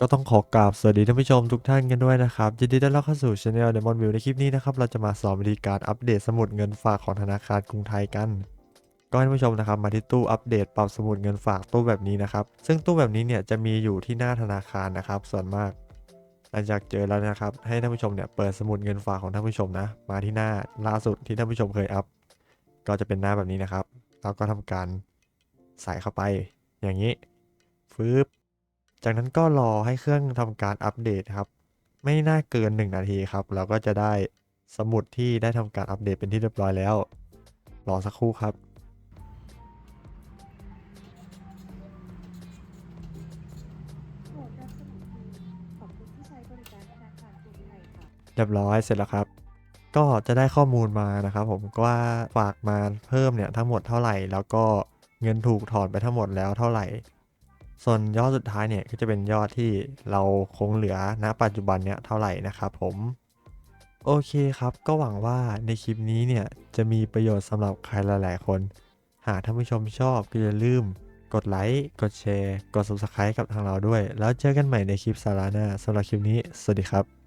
ก็ต้องขอกราบสวัสดีท่านผู้ชมทุกท่านกันด้วยนะครับยินดีต้อนรับเข้าสู่ช anel Diamond View ในคลิปนี้นะครับเราจะมาสอนวิธีการอัปเดตสมุดเงินฝากของธนาคารกรุงไทยกัน ก็ให้ท่านผู้ชมนะครับมาที่ตู้อัปเดตปรับสมุดเงินฝากตู้แบบนี้นะครับซึ่งตู้แบบนี้เนี่ยจะมีอยู่ที่หน้าธนาคารนะครับ ส่วนมาก หลังจากเจอแล้วนะครับให้ท่านผู้ชมเนี่ยเปิดสมุดเงินฝากของท่านผู้ชมนะมาที่หน้าล่าสุดที่ท่านผู้ชมเคยอัพก็จะเป็นหน้าแบบนี้นะครับแล้วก็ทำการใส่เข้าไปอย่างนี้ฟืบ จากนั้นก็รอให้เครื่องทำการอัปเดตครับ ไม่น่าเกิน 1 นาทีครับ เราก็จะได้สมุดที่ได้ทำการอัปเดตเป็นที่เรียบร้อยแล้ว รอสักครู่ครับเรียบร้อยเสร็จแล้วครับ ก็จะได้ข้อมูลมานะครับ ผมว่าฝากมาเพิ่มเนี่ยทั้งหมดเท่าไหร่ แล้วก็เงินถูกถอนไปทั้งหมดแล้วเท่าไหร่ ส่วนยอดสุดท้ายเนี่ยก็จะเป็นยอดที่เราคงเหลือณปัจจุบันเนี่ยเท่าไหร่นะครับผมโอเคครับ ก็หวังว่าในคลิปนี้เนี่ยจะมีประโยชน์สำหรับใครหลาย ๆ คน หากท่านผู้ชมชอบก็อย่าลืม กดไลค์ กดแชร์ กด subscribe กับทางเราด้วย แล้วเจอกันใหม่ในคลิปสาระหน้าสำหรับคลิปนี้ สวัสดีครับ